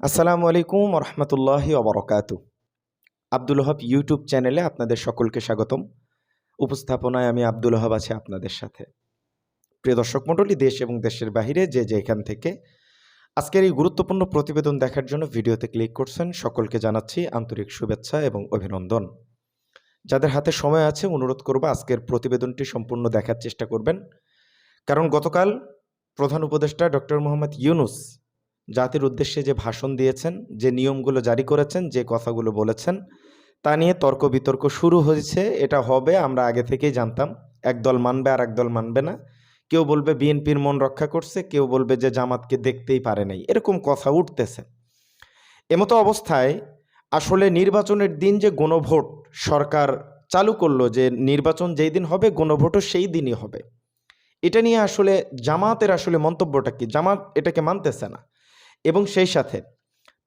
আসসালামু আলাইকুম রহমতুল্লাহি অবরকাতু আব্দুল হব ইউটিউব চ্যানেলে আপনাদের সকলকে স্বাগতম। উপস্থাপনায় আমি আব্দুল হব আছি আপনাদের সাথে। প্রিয় দর্শক মণ্ডলী, দেশ এবং দেশের বাহিরে যে যে এখান থেকে আজকের এই গুরুত্বপূর্ণ প্রতিবেদন দেখার জন্য ভিডিওতে ক্লিক করছেন, সকলকে জানাচ্ছি আন্তরিক শুভেচ্ছা এবং অভিনন্দন। যাদের হাতে সময় আছে, অনুরোধ করব আজকের প্রতিবেদনটি সম্পূর্ণ দেখার চেষ্টা করবেন। কারণ গতকাল প্রধান উপদেষ্টা ডক্টর মোহাম্মদ ইউনুস জাতির উদ্দেশ্যে যে ভাষণ দিয়েছেন, যে নিয়মগুলো জারি করেছেন, যে কথাগুলো বলেছেন, তা নিয়ে তর্ক বিতর্ক শুরু হয়েছে। এটা হবে, আমরা আগে থেকেই জানতাম, একদল মানবে আর একদল মানবে না। কেউ বলবে বিএনপির মন রক্ষা করছে, কেউ বলবে যে জামাতকে দেখতেই পারে নাই। এরকম কথা উঠতেছে। এমতো অবস্থায় আসলে নির্বাচনের দিন যে গণভোট সরকার চালু করল, যে নির্বাচন যেই দিন হবে, গণভোটও সেই দিনই হবে। এটা নিয়ে আসলে জামাতের আসলে মন্তব্যটা কি? জামাত এটাকে মানতেছে না। এবং সেই সাথে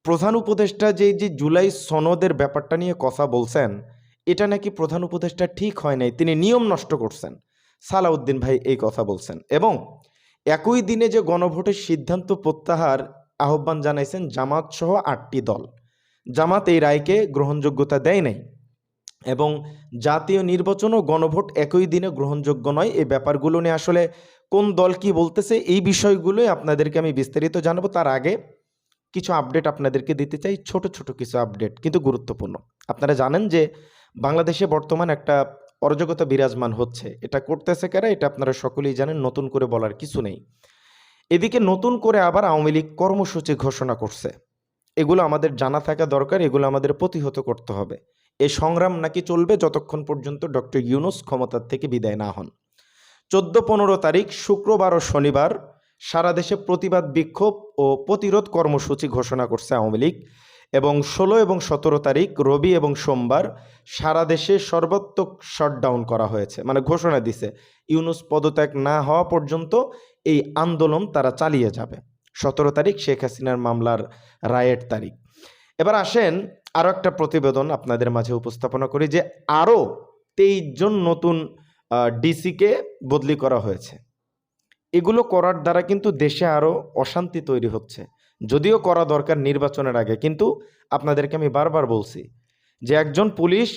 প্রধান উপদেষ্টা যে যে জুলাই সনদের ব্যাপারটা নিয়ে কথা বলছেন, এটা নাকি প্রধান উপদেষ্টা ঠিক হয় নাই, তিনি নিয়ম নষ্ট করছেন, সালাউদ্দিন ভাই এই কথা বলছেন। এবং একই দিনে যে গণভোটের সিদ্ধান্ত প্রত্যাহার আহ্বান জানাইছেন জামাত সহ আটটি দল। জামাত এই রায়কে গ্রহণযোগ্যতা দেয় নাই। এবং জাতীয় নির্বাচন ও গণভোট একই দিনে গ্রহণযোগ্য নয়। এই ব্যাপারগুলো নিয়ে আসলে কোন দল কি বলতেছে এই বিষয়গুলোই আপনাদেরকে আমি বিস্তারিত জানাব। তার আগে কিছু আপডেট আপনাদেরকে দিতে চাই, ছোট ছোট কিছু আপডেট, কিন্তু গুরুত্বপূর্ণ। আপনারা জানেন যে বাংলাদেশে বর্তমান একটা অরাজকতা বিরাজমান হচ্ছে। এটা করতেছে কারা? এটা আপনারা সকলেই জানেন, নতুন করে বলার কিছু নেই। এদিকে নতুন করে আবার আওয়ামী লীগ কর্মসূচি ঘোষণা করছে। এগুলো আমাদের জানা থাকা দরকার, এগুলো আমাদের প্রতিহত করতে হবে। এই সংগ্রাম নাকি চলবে যতক্ষণ পর্যন্ত ডক্টর ইউনুস ক্ষমতার থেকে বিদায় না হন। চোদ্দ পনেরো তারিখ, শুক্রবার ও শনিবার সারা দেশে প্রতিবাদ, বিক্ষোভ ও প্রতিরোধ কর্মসূচি ঘোষণা করছে আওয়ামী লীগ এবং ষোলো এবং সতেরো তারিখ, রবি এবং সোমবার সারা দেশে সর্বাত্মক শটডাউন করা হয়েছে। মানে ঘোষণা দিছে, ইউনুস পদত্যাগ না হওয়া পর্যন্ত এই আন্দোলন তারা চালিয়ে যাবে। সতেরো তারিখ শেখ হাসিনার মামলার রায়ের তারিখ। এবার আসেন আরও একটা প্রতিবেদন আপনাদের মাঝে উপস্থাপনা করি যে আরও তেইশ জন নতুন ডিসিকে বদলি করা হয়েছে। এগুলো করার দ্বারা কিন্তু দেশে আরও অশান্তি তৈরি হচ্ছে। যদিও করা দরকার নির্বাচনের আগে, কিন্তু আপনাদেরকে আমি বারবার বলছি যে একজন পুলিশ,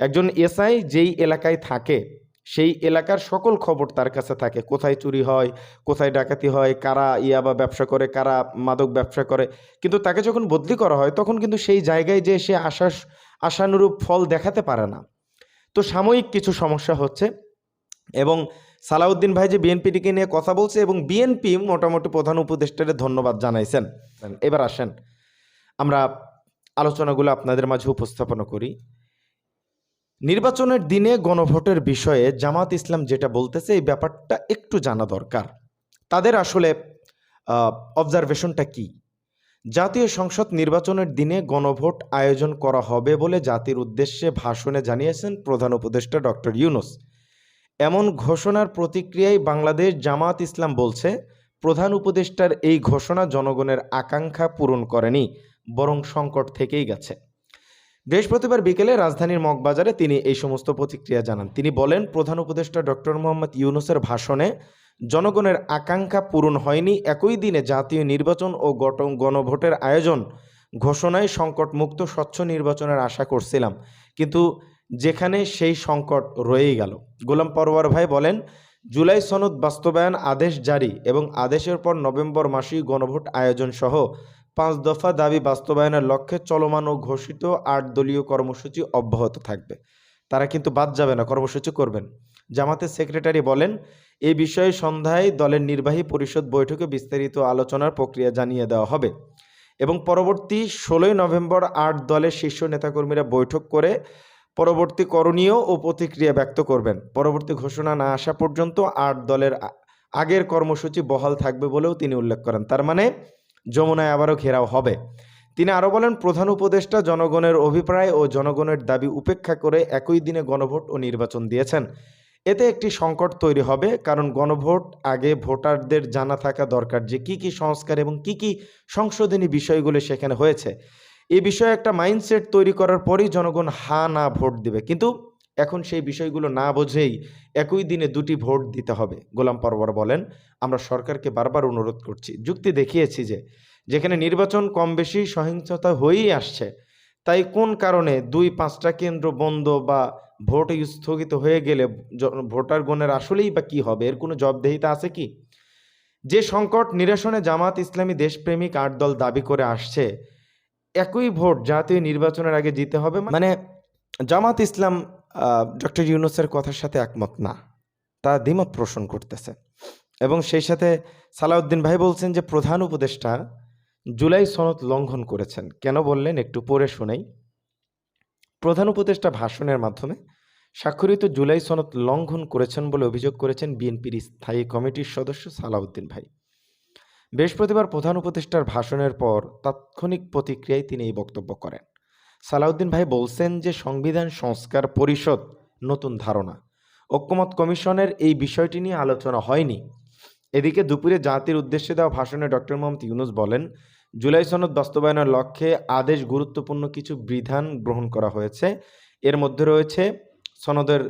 একজন এসআই যেই এলাকায় থাকে সেই এলাকার সকল খবর তার কাছে থাকে। কোথায় চুরি হয় কোথায় ডাকাতি হয় কারা ইয়াবা ব্যবসা করে কারা মাদক ব্যবসা করে। কিন্তু তাকে যখন বদলি করা হয় তখন কিন্তু সেই জায়গায় যে সে আশা আশানুরূপ ফল দেখাতে পারে না। তো সাময়িক কিছু সমস্যা হচ্ছে এবং সালাউদ্দিন ভাই যে বিএনপিটিকে নিয়ে কথা বলছে এবং বিএনপি মোটামুটি প্রধান উপদেষ্টারে ধন্যবাদ জানাইছেন। এবার আসেন। আমরা আলোচনাগুলো আপনাদের মাঝে উপস্থাপনা করি। নির্বাচনের দিনে গণভোটের বিষয়ে জামাত ইসলাম যেটা বলতেছে, এই ব্যাপারটা একটু জানা দরকার। তাদের আসলে অবজারভেশনটা কি? জাতীয় সংসদ নির্বাচনের দিনে গণভোট আয়োজন করা হবে বলে জাতির উদ্দেশ্যে ভাষণে জানিয়েছেন প্রধান উপদেষ্টা ডক্টর ইউনুস। এমন ঘোষণার প্রতিক্রিয়ায় বাংলাদেশ জামাত ইসলাম বলছে, প্রধান উপদেষ্টার এই ঘোষণা জনগণের আকাঙ্ক্ষা পূরণ করেনি, বরং সংকট থেকেই গেছে। বৃহস্পতিবার বিকেলে রাজধানীর মগবাজারে তিনি এই সমস্ত প্রতিক্রিয়া জানান। তিনি বলেন, প্রধান উপদেষ্টা ডক্টর মোহাম্মদ ইউনুসের ভাষণে, জনগণের আকাঙ্ক্ষা পূরণ হয়নি, একই দিনে জাতীয় নির্বাচন ও গণভোটের আয়োজন ঘোষণায় সংকটমুক্ত স্বচ্ছ নির্বাচনের আশা করছিলাম। কিন্তু যেখানে সেই সংকট রয়েই গেল। গোলাম পরওয়ার ভাই বলেন, জুলাই সনদ বাস্তবায়ন আদেশ জারি এবং আদেশের পর নভেম্বর মাসেই গণভোট আয়োজন সহ পাঁচ দফা দাবি বাস্তবায়নের লক্ষ্যে চলমান ও ঘোষিত আট দলীয় কর্মসূচি অব্যাহত থাকবে। তারা কিন্তু বাদ যাবে না, কর্মসূচি করবেন। জামাতের সেক্রেটারি বলেন এই বিষয়ে সন্ধ্যায় দলের নির্বাহী পরিষদ বৈঠকে বিস্তারিত আলোচনার প্রক্রিয়া জানিয়ে দেওয়া হবে এবং পরবর্তী ষোলোই নভেম্বর আট দলের শীর্ষ নেতাকর্মীরা বৈঠক করে পরবর্তী করণীয় ও প্রতিক্রিয়া ব্যক্ত করবেন। পরবর্তী ঘোষণা না আসা পর্যন্ত আট দলের আগের কর্মসূচি বহাল থাকবে বলেও তিনি উল্লেখ করেন। তার মানে যমুনায় আবারও ঘেরাও হবে। তিনি আরও বলেন, প্রধান উপদেষ্টা জনগণের অভিপ্রায় ও জনগণের দাবি উপেক্ষা করে একই দিনে গণভোট ও নির্বাচন দিয়েছেন। এতে একটি সংকট তৈরি হবে, কারণ গণভোট আগে ভোটারদের জানা থাকা দরকার যে কি কি সংস্কার এবং কি কি সংশোধনী বিষয়গুলো সেখানে হয়েছে। এ বিষয়ে একটা মাইন্ডসেট তৈরি করার পরেই জনগণ হা না ভোট দিবে। কিন্তু এখন সেই বিষয়গুলো না বোঝেই একই দিনে দুটি ভোট দিতে হবে। গোলাম পরবর বলেন, আমরা সরকারকে বারবার অনুরোধ করছি। যুক্তি দেখিয়েছি যে, যেখানে নির্বাচন কম বেশি সহিংসতা হয়েই আসছে, তাই কোন কারণে দুই পাঁচটা কেন্দ্র বন্ধ বা ভোট স্থগিত হয়ে গেলে ভোটার গণের আসলেই বা কি হবে? এর কোনো জবদেহিতা আছে কি? যে সংকট নিরসনে জামাত ইসলামী দেশপ্রেমিক আট দল দাবি করে আসছে, একই ভোট জাতীয় নির্বাচনের আগে জিতে হবে মানে জামাত ইসলাম ডক্টর ইউনুসের কথার সাথে একমত না। তা দ্বিমত পোষণ করতেছে। এবং সেই সাথে সালাউদ্দিন ভাই বলছেন যে, প্রধান উপদেষ্টা জুলাই সনদ লঙ্ঘন করেছেন। কেন বললেন একটু পরে শোনাই। প্রধান উপদেষ্টা ভাষণের মাধ্যমে স্বাক্ষরিত জুলাই সনদ লঙ্ঘন করেছেন বলে অভিযোগ করেছেন বিএনপির স্থায়ী কমিটির সদস্য সালাউদ্দিন ভাই। বৃহস্পতিবার প্রধান উপদেষ্টার ভাষণের পর তাৎক্ষণিক প্রতিক্রিয়ায় তিনি এই বক্তব্য করেন। সালাউদ্দিন ভাই বলছেন যে সংবিধান সংস্কার পরিষদ নতুন ধারণা। ঐক্যমত কমিশনের এই বিষয়টি নিয়ে আলোচনা হয়নি। এদিকে দুপুরে জাতির উদ্দেশ্যে দেওয়া ভাষণে ডক্টর মোহাম্মদ ইউনুস বলেন, জুলাই সনদ বাস্তবায়নের লক্ষ্যে আদেশ গুরুত্বপূর্ণ কিছু বিধান গ্রহণ করা হয়েছে। এর মধ্যে রয়েছে সনদের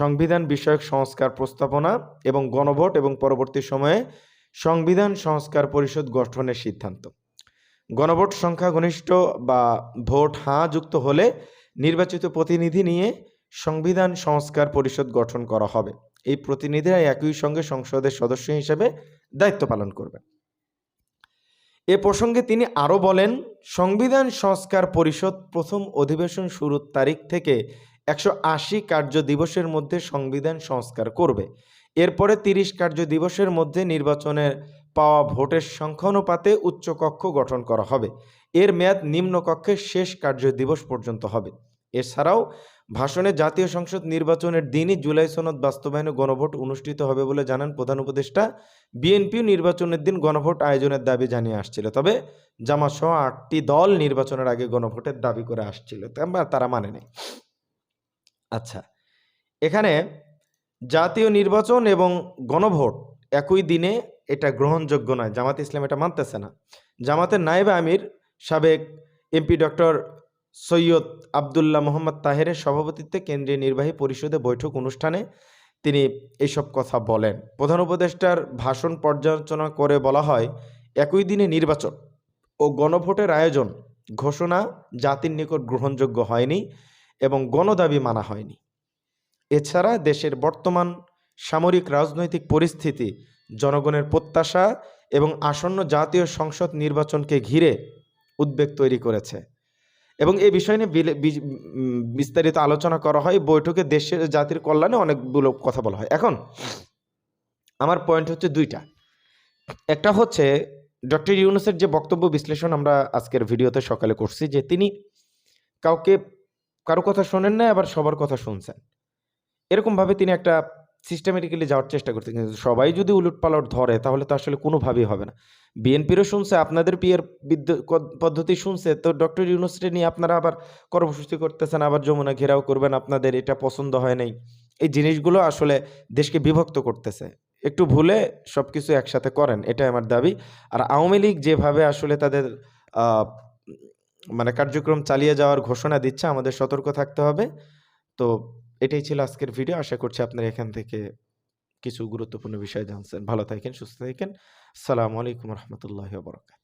সংবিধান বিষয়ক সংস্কার প্রস্তাবনা এবং গণভোট এবং পরবর্তী সময়ে সংবিধান সংস্কার পরিষদ গঠনের সিদ্ধান্ত। গণভোট সংখ্যাগরিষ্ঠ বা ভোট হাঁ যুক্ত হলে নির্বাচিত প্রতিনিধি নিয়ে সংবিধান সংস্কার পরিষদ গঠন করা হবে। এই প্রতিনিধিরা একই সঙ্গে সংসদের সদস্য হিসেবে দায়িত্ব পালন করবে এ প্রসঙ্গে তিনি আরও বলেন, সংবিধান সংস্কার পরিষদ প্রথম অধিবেশন শুরুর তারিখ থেকে একশো আশি কার্য দিবসের মধ্যে সংবিধান সংস্কার করবে। এরপরে তিরিশ কার্য দিবসের মধ্যে নির্বাচনের পাওয়া ভোটের সংখ্যানুপাতে উচ্চকক্ষ গঠন করা হবে। এর মেয়াদ নিম্নকক্ষের শেষ কার্য দিবস পর্যন্ত হবে। এছাড়াও, ভাষণে জাতীয় সংসদ নির্বাচনের দিনই জুলাই সনদ বাস্তবায়নে গণভোট অনুষ্ঠিত হবে বলে জানান প্রধান উপদেষ্টা। বিএনপিও নির্বাচনের দিন গণভোট আয়োজনের দাবি জানিয়ে আসছিল, তবে জামাত সহ আটটি দল নির্বাচনের আগে গণভোটের দাবি করে আসছিল তারা মানে নেই আচ্ছা এখানে জাতীয় নির্বাচন এবং গণভোট একই দিনে এটা গ্রহণযোগ্য নয়। জামাত ইসলাম এটা মানতেছে না। জামাতের নায়েবে আমির, সাবেক এমপি ডক্টর সৈয়দ আবদুল্লাহ মোহাম্মদ তাহেরের সভাপতিত্বে কেন্দ্রীয় নির্বাহী পরিষদে বৈঠক অনুষ্ঠানে তিনি এইসব কথা বলেন। প্রধান উপদেষ্টার ভাষণ পর্যালোচনা করে বলা হয়, একই দিনে নির্বাচন ও গণভোটের আয়োজন ঘোষণা জাতির নিকট গ্রহণযোগ্য হয়নি এবং গণদাবি মানা হয়নি। এছাড়া দেশের বর্তমান সামরিক রাজনৈতিক পরিস্থিতি জনগণের প্রত্যাশা এবং আসন্ন জাতীয় সংসদ নির্বাচনকে ঘিরে উদ্বেগ তৈরি করেছে। এবং এই বিষয় নিয়ে বিস্তারিত আলোচনা করা হয়। বৈঠকে দেশের জাতির কল্যাণে অনেকগুলো কথা বলা হয়। এখন আমার পয়েন্ট হচ্ছে দুইটা। একটা হচ্ছে ডক্টর ইউনুসের যে বক্তব্য বিশ্লেষণ আমরা আজকের ভিডিওতে সকালে করছি যে তিনি কাউকে কারও কথা শোনেন না, আবার সবার কথা শুনছেন। এরকমভাবে তিনি একটা সিস্টেমেটিক্যালি যাওয়ার চেষ্টা করছেন কিন্তু সবাই যদি উলট পালট ধরে, তাহলে তো আসলে কোনোভাবেই হবে না। বিএনপিরও শুনছে, আপনাদের পিয়ের পদ্ধতি শুনছে, তো ডক্টর ইউনুসরে নিয়ে আপনারা আবার কর্মসূচি করতেছেন, আবার যমুনা ঘেরাও করবেন আপনাদের, এটা পছন্দ হয় নাই। এই জিনিসগুলো আসলে দেশকে বিভক্ত করতেছে। একটু ভুলে সব কিছু একসাথে করেন, এটাই আমার দাবি। আর আওয়ামী লীগ যেভাবে আসলে তাদের মানে কার্যক্রম চালিয়ে যাওয়ার ঘোষণা দিচ্ছে, আমাদের সতর্ক থাকতে হবে। তো এটাই ছিল আজকের ভিডিও। আশা করছি আপনারা এখান থেকে কিছু গুরুত্বপূর্ণ বিষয় জানছেন। ভালো থাকেন, সুস্থ থাকেন। সালামু আলাইকুম রহমতুল্লাহ বরকাত